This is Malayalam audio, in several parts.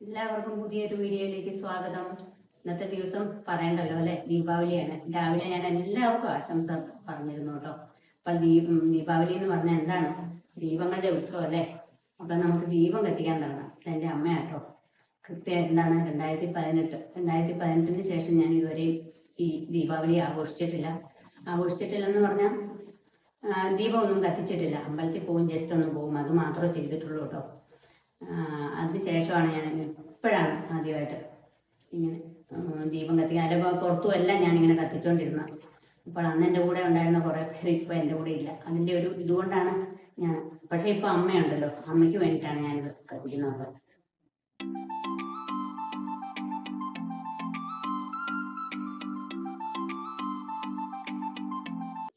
എല്ലാവർക്കും പുതിയൊരു വീഡിയോയിലേക്ക് സ്വാഗതം. ഇന്നത്തെ ദിവസം പറയണ്ടല്ലോ അല്ലെ? ദീപാവലിയാണ്. രാവിലെ ഞാൻ എല്ലാവർക്കും ആശംസ പറഞ്ഞിരുന്നു കേട്ടോ. അപ്പൊ ദീപ ദീപാവലി എന്ന് പറഞ്ഞാൽ എന്താണ്? ദീപങ്ങളുടെ ഉത്സവം അല്ലേ? അപ്പൊ നമുക്ക് ദീപം കത്തിക്കാൻ തുടങ്ങാം. എന്റെ അമ്മയാട്ടോ. കൃത്യം എന്താണ്? രണ്ടായിരത്തി പതിനെട്ട്. രണ്ടായിരത്തി പതിനെട്ടിന് ശേഷം ഞാൻ ഇതുവരെയും ഈ ദീപാവലി ആഘോഷിച്ചിട്ടില്ല. ആഘോഷിച്ചിട്ടില്ല എന്ന് പറഞ്ഞാൽ ദീപം ഒന്നും കത്തിച്ചിട്ടില്ല. അമ്പലത്തിൽ പോകും ജസ്റ്റ് ഒന്ന് പോകും അത് മാത്രമേ ചെയ്തിട്ടുള്ളൂ കേട്ടോ. അതിന് ശേഷമാണ് ഞാൻ ഇപ്പോഴാണ് ആദ്യമായിട്ട് ഇങ്ങനെ ദീപം കത്തിക്കാൻ. അതിന്റെ പുറത്തും എല്ലാം ഞാനിങ്ങനെ കത്തിച്ചുകൊണ്ടിരുന്നത് അപ്പോൾ അന്ന് എന്റെ കൂടെ ഉണ്ടായിരുന്ന കുറേ പേര് ഇപ്പോൾ എന്റെ കൂടെ ഇല്ല. അതിന്റെ ഒരു ഇതുകൊണ്ടാണ് ഞാൻ പക്ഷേ ഇപ്പോൾ അമ്മയുണ്ടല്ലോ. അമ്മയ്ക്ക് വേണ്ടിയിട്ടാണ് ഞാനിത് കത്തിക്കുന്നത്.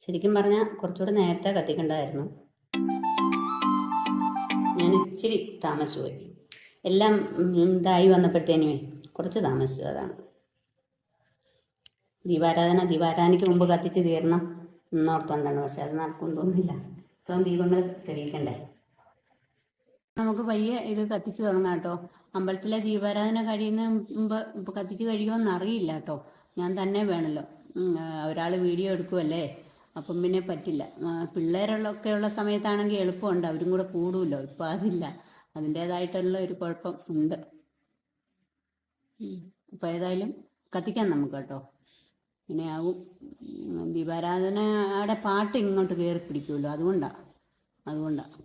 ശരിക്കും പറഞ്ഞാൽ കുറച്ചുകൂടെ നേരത്തെ കത്തിക്കേണ്ടതായിരുന്നു. ഞാൻ ഇച്ചിരി താമസിച്ചു പോയി. എല്ലാം ഇതായി വന്നപ്പോഴത്തേനുമേ കുറച്ച് താമസിച്ചു അതാണ്. ദീപാരാധന ദീപാരാധനയ്ക്ക് മുമ്പ് കത്തിച്ച് തീരണം എന്നോർത്തുകൊണ്ടാണ് പക്ഷെ അത് നടക്കും തോന്നുന്നില്ല. ഇത്രയും ദീപങ്ങൾ തെളിയിക്കണ്ടേ? നമുക്ക് പയ്യെ ഇത് കത്തിച്ച് തുടങ്ങാം കേട്ടോ. അമ്പലത്തിലെ ദീപാരാധന കഴിയുന്ന മുമ്പ് കത്തിച്ച് കഴിയുമോന്ന് അറിയില്ല കേട്ടോ. ഞാൻ തന്നെ വേണല്ലോ. ഒരാൾ വീഡിയോ എടുക്കുമല്ലേ അപ്പം പിന്നെ പറ്റില്ല. പിള്ളേരുള്ളൊക്കെയുള്ള സമയത്താണെങ്കിൽ എളുപ്പമുണ്ട്. അവരും കൂടെ കൂടുമല്ലോ ഇപ്പം അതില്ല. അതിന്റേതായിട്ടുള്ള ഒരു കുഴപ്പം ഉണ്ട്. അപ്പം ഏതായാലും കത്തിക്കാം നമുക്ക് കേട്ടോ. ഇങ്ങനെയാവും. ദീപാരാധന ദീപാരാധനയുടെ പാട്ട് ഇങ്ങോട്ട് കയറി പിടിക്കുമല്ലോ അതുകൊണ്ടാണ് അതുകൊണ്ടാണ്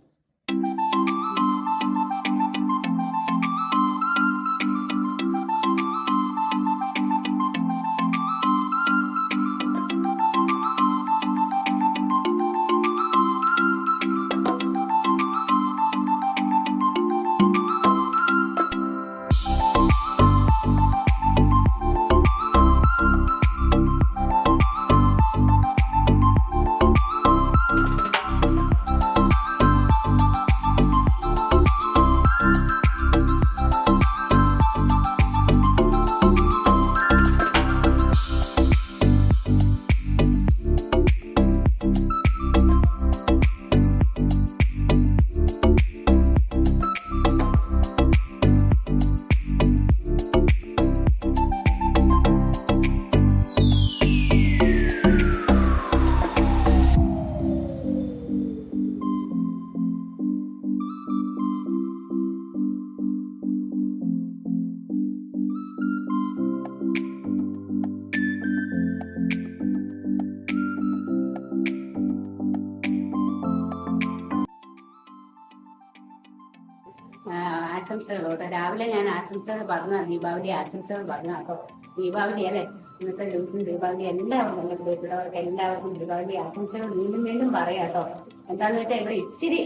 ആ, ആശംസകൾ കേട്ടോ രാവിലെ ഞാൻ ആശംസകൾ പറഞ്ഞു ദീപാവലി ആശംസകൾ പറഞ്ഞ അപ്പോൾ ദീപാവലി അല്ലേ? ഇന്നത്തെ ദിവസം ദീപാവലി എല്ലാവർക്കും എന്റെ പ്രിയപ്പെട്ടവർക്ക് എല്ലാവർക്കും ദീപാവലി ആശംസകൾ വീണ്ടും വീണ്ടും പറയാം കേട്ടോ. എന്താന്ന് വെച്ചാൽ ഇവിടെ ഇച്ചിരി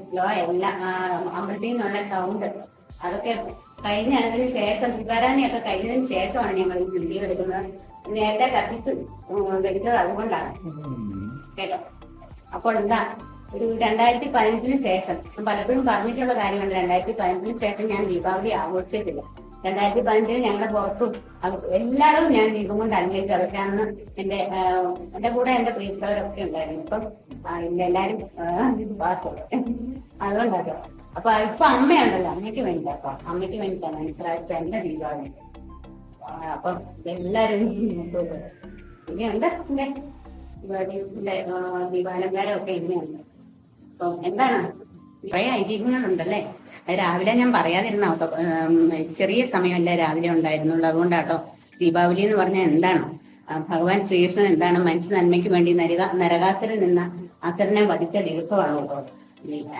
സ്ലോ അല്ല അമൃതി അമ്പലത്തിൽ നിന്നുള്ള സൗണ്ട്. അതൊക്കെ കഴിഞ്ഞ അതിന് ശേഷം ദീപാരാധനയൊക്കെ കഴിഞ്ഞതിന് ശേഷമാണ് ഞങ്ങൾ ഈ വീഡിയോ എടുക്കുന്നത്. നേരത്തെ കത്തിച്ച് വെച്ചത് അതുകൊണ്ടാണ്. കേട്ടോ? അപ്പോൾ എന്താ? ഒരു രണ്ടായിരത്തി പതിനഞ്ചിന് ശേഷം. ഞാൻ പലപ്പോഴും പറഞ്ഞിട്ടുള്ള കാര്യമാണ് രണ്ടായിരത്തി പതിനഞ്ചിന് ശേഷം ഞാൻ ദീപാവലി ആഘോഷിച്ചിട്ടില്ല. രണ്ടായിരത്തി പതിനഞ്ചിന് ഞങ്ങളുടെ പുറത്തും എല്ലായിടവും ഞാൻ ദീപം കൊണ്ട് അന്വേഷിച്ചു അതൊക്കെയാണെന്ന് എന്റെ എന്റെ കൂടെ എന്റെ പ്രിയപ്പെട്ടവരൊക്കെ ഉണ്ടായിരുന്നു. ഇപ്പം എല്ലാരും അതുകൊണ്ടല്ലോ അപ്പൊ ഇപ്പൊ അമ്മയുണ്ടല്ലോ അമ്മയ്ക്ക് വേണ്ടിട്ടാ അമ്മയ്ക്ക് വേണ്ടിയിട്ടാണ് ഇപ്രാവശ്യം എന്റെ ദീപാവലി. അപ്പൊ അപ്പം എല്ലാരും. ഇനിയുണ്ട് ദീപാലങ്കാരമൊക്കെ ഇനിയുണ്ട്. അപ്പം എന്താണ്? കുറെ ഐതിഹ്യങ്ങളുണ്ടല്ലേ? രാവിലെ ഞാൻ പറയാതിരുന്ന ചെറിയ സമയമല്ല രാവിലെ ഉണ്ടായിരുന്നുള്ളൂ. അതുകൊണ്ടാട്ടോ ദീപാവലി എന്ന് പറഞ്ഞാൽ എന്താണ് ഭഗവാൻ ശ്രീകൃഷ്ണൻ എന്താണ് മനുഷ്യ നന്മയ്ക്ക് വേണ്ടി നരക നരകാസുരൻ എന്ന അസുരനെ വധിച്ച ദിവസമാണ്? കേട്ടോ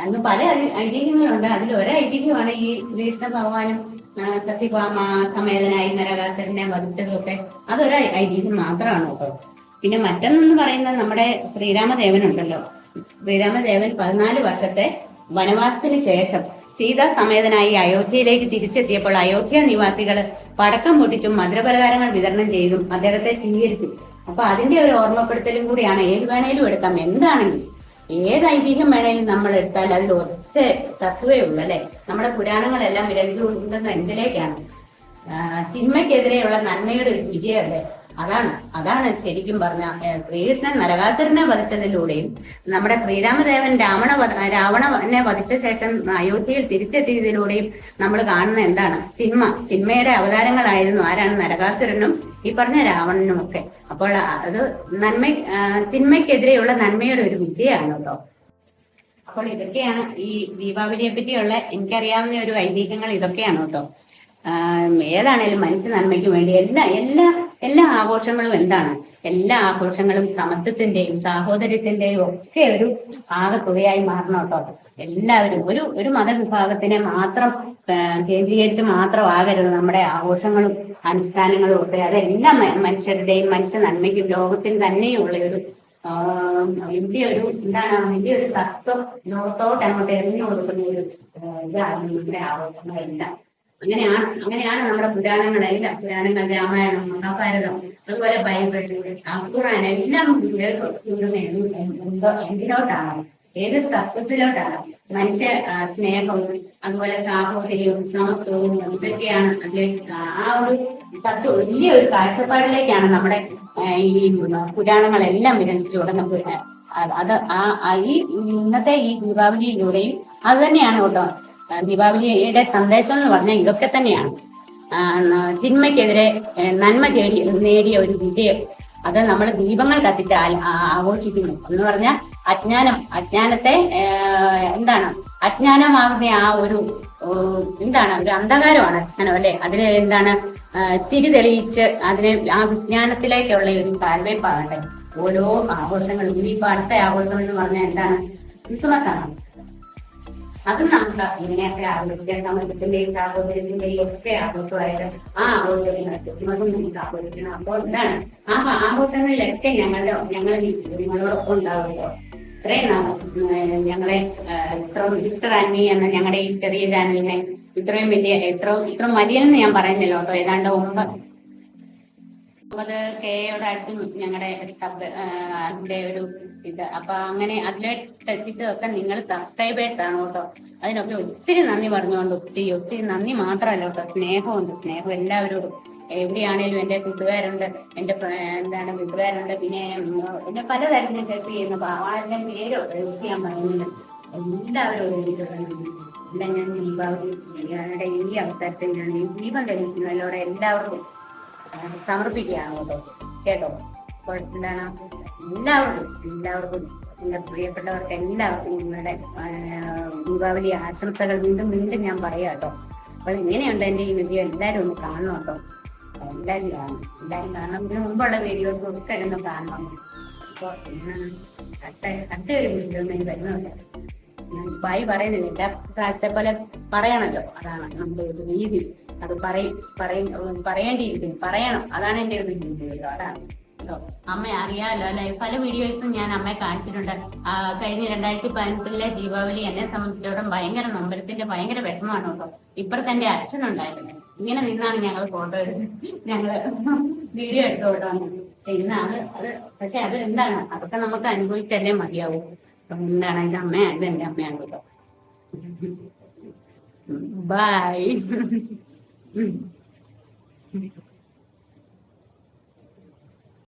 അന്ന് പല ഐതിഹ്യങ്ങളുണ്ട്. അതിൽ ഒരു ഐതിഹ്യമാണ് ഈ ശ്രീകൃഷ്ണ ഭഗവാനും സത്യഭാമ സമേതനായി നരകാസുരനെ വധിച്ചതൊക്കെ. അതൊരു ഐതിഹ്യം മാത്രമാണ്? കേട്ടോ പിന്നെ മറ്റൊന്നെന്ന് പറയുന്നത് നമ്മുടെ ശ്രീരാമദേവനുണ്ടല്ലോ. ശ്രീരാമദേവൻ പതിനാല് വർഷത്തെ വനവാസത്തിന് ശേഷം സീതാ സമേതനായി അയോധ്യയിലേക്ക് തിരിച്ചെത്തിയപ്പോൾ അയോധ്യ നിവാസികൾ പടക്കം പൊട്ടിച്ചും മധുരപലഹാരങ്ങൾ വിതരണം ചെയ്തും അദ്ദേഹത്തെ സ്വീകരിച്ചു. അപ്പൊ അതിന്റെ ഒരു ഓർമ്മപ്പെടുത്തലും കൂടിയാണ് ഏത് വേണേലും എടുക്കാം. എന്താണെങ്കിലും ഏത് ഐതിഹ്യം വേണേലും നമ്മൾ എടുത്താൽ അതിൽ ഒറ്റ തത്വേ ഉള്ളൂ അല്ലെ? നമ്മുടെ പുരാണങ്ങളെല്ലാം വിരലിലുണ്ടെന്ന് എന്തിലേക്കാണ്? തിന്മയ്ക്കെതിരെയുള്ള നന്മയുടെ ഒരു വിജയമല്ലേ? അതാണ് അതാണ് ശരിക്കും പറഞ്ഞ ശ്രീകൃഷ്ണൻ നരകാസുരനെ വധിച്ചതിലൂടെയും നമ്മുടെ ശ്രീരാമദേവൻ രാവണ രാവണനെ വധിച്ച ശേഷം അയോധ്യയിൽ തിരിച്ചെത്തിയതിലൂടെയും നമ്മൾ കാണുന്ന എന്താണ്? തിന്മ. തിന്മയുടെ അവതാരങ്ങളായിരുന്നു ആരാണ്? നരകാസുരനും ഈ പറഞ്ഞ രാവണനും ഒക്കെ അപ്പോൾ അത് നന്മ തിന്മയ്ക്കെതിരെയുള്ള നന്മയുടെ ഒരു വിജയമാണ് കേട്ടോ. അപ്പോൾ ഇതൊക്കെയാണ് ഈ ദീപാവലിയെ പറ്റിയുള്ള എനിക്കറിയാവുന്ന ഒരു ഐതിഹ്യങ്ങൾ ഇതൊക്കെയാണ് കേട്ടോ. ഏതാണേലും മനുഷ്യ നന്മയ്ക്ക് വേണ്ടി എല്ലാ എല്ലാ എല്ലാ ആഘോഷങ്ങളും എന്താണ്? എല്ലാ ആഘോഷങ്ങളും സമത്വത്തിന്റെയും സാഹോദര്യത്തിന്റെയും ഒക്കെ ഒരു ആകത്തുകയായി മാറണം കേട്ടോ. എല്ലാവരും ഒരു ഒരു മതവിഭാഗത്തിനെ മാത്രം കേന്ദ്രീകരിച്ച് മാത്രമാകരുത് നമ്മുടെ ആഘോഷങ്ങളും അനുഷ്ഠാനങ്ങളും ഒക്കെ. അതെല്ലാം മനുഷ്യരുടെയും മനുഷ്യ നന്മയ്ക്കും ലോകത്തിന് തന്നെയുള്ള ഒരു വലിയ ഒരു എന്താണ് വലിയ ഒരു തത്വം ലോകത്തോട്ട് അങ്ങോട്ട് എറിഞ്ഞു കൊടുക്കുന്ന ഒരു ഇതാണ് നമ്മുടെ ആഘോഷങ്ങളെല്ലാം. അങ്ങനെയാണ് അങ്ങനെയാണ് നമ്മുടെ പുരാണങ്ങളെല്ലാം പുരാണങ്ങൾ രാമായണം മഹാഭാരതം അതുപോലെ ബൈബിൾ അക്കുറാൻ എല്ലാം എന്തിലോട്ടാണ്? ഏത് തത്വത്തിലോട്ടാണ്? മനുഷ്യ സ്നേഹവും അതുപോലെ സാഹോദര്യവും സമത്വവും എന്തൊക്കെയാണ്? അതിലെ ആ ഒരു തത്വ വലിയ ഒരു കാഴ്ചപ്പാടിലേക്കാണ് നമ്മുടെ ഈ പുരാണങ്ങളെല്ലാം വിരമിച്ചുകൊണ്ട് നമുക്ക് അത് ആ ഈ ഇന്നത്തെ ഈ ദീപാവലിയിലൂടെയും അത് തന്നെയാണ് കേട്ടോ. ദീപാവലിയുടെ സന്ദേശം എന്ന് പറഞ്ഞാൽ ഇതൊക്കെ തന്നെയാണ്. തിന്മയ്ക്കെതിരെ നന്മ തേടി നേടിയ ഒരു വിജയം. അത് നമ്മൾ ദീപങ്ങൾ കത്തിച്ച് ആഘോഷിക്കുന്നു. എന്ന് പറഞ്ഞാൽ അജ്ഞാനം അജ്ഞാനത്തെ എന്താണ് അജ്ഞാനമാകുന്ന ആ ഒരു എന്താണ് ഒരു അന്ധകാരമാണ് അജ്ഞാനം അല്ലെ? അതിന് എന്താണ് തിരി തെളിയിച്ച് അതിനെ ആ വിജ്ഞാനത്തിലേക്കുള്ള ഒരു കാൽവയ്പാകട്ടെ ഓരോ ആഘോഷങ്ങളും ഇനിയിപ്പോ അടുത്ത ആഘോഷം എന്ന് പറഞ്ഞാൽ എന്താണ് ക്രിസ്മസ് ആണ് അതും നമുക്ക് ഇങ്ങനെയൊക്കെ ആഘോഷിക്കാൻ സമൂഹത്തിന്റെയും സാഹോദര്യത്തിന്റെയും ഒക്കെ ആഘോഷമായിട്ട് ആ ആഘോഷങ്ങൾ ക്രിസ്മസും നമുക്ക് ആഘോഷിക്കണം. അപ്പോൾ എന്താണ്? ആ ആഘോഷങ്ങളിലൊക്കെ ഞങ്ങളുടെ ഞങ്ങൾ നിങ്ങളോടൊപ്പം ഉണ്ടാവുമല്ലോ ഇത്രയും ഞങ്ങളെ ഇത്ര മിസ്റ്റർ അന്നി എന്ന ഞങ്ങളുടെ ഈ ചെറിയ ചാനലിനെ ഇത്രയും വലിയ ഇത്ര ഇത്ര വലിയെന്ന് ഞാൻ പറയുന്നില്ല കേട്ടോ. ഏതാണ്ട് ഒമ്പത് ഒമ്പത് കെയുടെ അടുത്ത് ഞങ്ങളുടെ ഒരു ഇത്. അപ്പൊ അങ്ങനെ അതിലേക്ക് എത്തിച്ചതൊക്കെ നിങ്ങൾ സബ്സ്ക്രൈബേഴ്സ് ആണ് കേട്ടോ. അതിനൊക്കെ ഒത്തിരി നന്ദി പറഞ്ഞുകൊണ്ട് ഒത്തിരി ഒത്തിരി നന്ദി മാത്രമല്ല കേട്ടോ. സ്നേഹമുണ്ട് സ്നേഹം എല്ലാവരോടും. എവിടെയാണേലും എന്റെ കൂട്ടുകാരുണ്ട് എന്റെ എന്താണ് കൂട്ടുകാരുണ്ട് പിന്നെ എന്നെ പലതരത്തിലും ഹെൽപ്പ് ചെയ്യുന്ന ആരുടെ പേരോ ഹെൽപ്പ് ഞാൻ പറയുന്നുണ്ട് നന്ദി. എല്ലാം ഞാൻ ദീപാവലി ഞങ്ങളുടെ ഈ അവസരത്തിൽ ഞാൻ ദീപം തെളിയിക്കുന്നതിലൂടെ എല്ലാവർക്കും സമർപ്പിക്കുകയാണ് കേട്ടോ. കേട്ടോ? എന്താണ്? എല്ലാവർക്കും എല്ലാവർക്കും എന്റെ പ്രിയപ്പെട്ടവർക്ക് എല്ലാവർക്കും നിങ്ങളുടെ ദീപാവലി ആശംസകൾ വീണ്ടും വീണ്ടും ഞാൻ പറയാം കേട്ടോ. അപ്പോൾ ഇങ്ങനെയുണ്ട് എന്റെ ഈ വീഡിയോ. എല്ലാവരും ഒന്ന് കാണണം കേട്ടോ. എല്ലാവരും കാണണം. എല്ലാവരും കാണണം. ഇതിന് മുമ്പുള്ള വീഡിയോസ് ഒക്കെ ഒന്ന് കാണണം. അപ്പോൾ അടുത്ത വീഡിയോ ഞാൻ വരുന്നുണ്ട് ബൈ പറയുന്നില്ല. എല്ലാ പ്രാവശ്യത്തെ പോലെ പറയണല്ലോ. അതാണ് നമ്മുടെ ഒരു രീതി. അത് പറയും പറയും പറയേണ്ടിയിരിക്കുന്നു പറയണം അതാണ് എന്റെ ഒരു കേട്ടോ അമ്മ അറിയാലോ അല്ലെ പല വീഡിയോസും ഞാൻ അമ്മയെ കാണിച്ചിട്ടുണ്ട് കഴിഞ്ഞ രണ്ടായിരത്തി പതിനെട്ടിലെ ദീപാവലി എന്നെ സംബന്ധിച്ചിടത്തോളം ഭയങ്കര നൊമ്പരത്തിന്റെ ഭയങ്കര വിഷമമാണ് കേട്ടോ ഇപ്പുറത്തെ എന്റെ അച്ഛനുണ്ടായിരുന്നു ഇങ്ങനെ നിന്നാണ് ഞങ്ങൾ ഫോട്ടോ ഞങ്ങൾ വീഡിയോ എടുത്തു ഇന്ന് അത് പക്ഷെ അത് എന്താണ് അതൊക്കെ നമുക്ക് അനുഭവിച്ചല്ലേ മതിയാവൂ എന്താണ് എന്റെ അമ്മയാണ് എന്റെ അമ്മയാണ് കേട്ടോ ബൈ 嗯。嗯。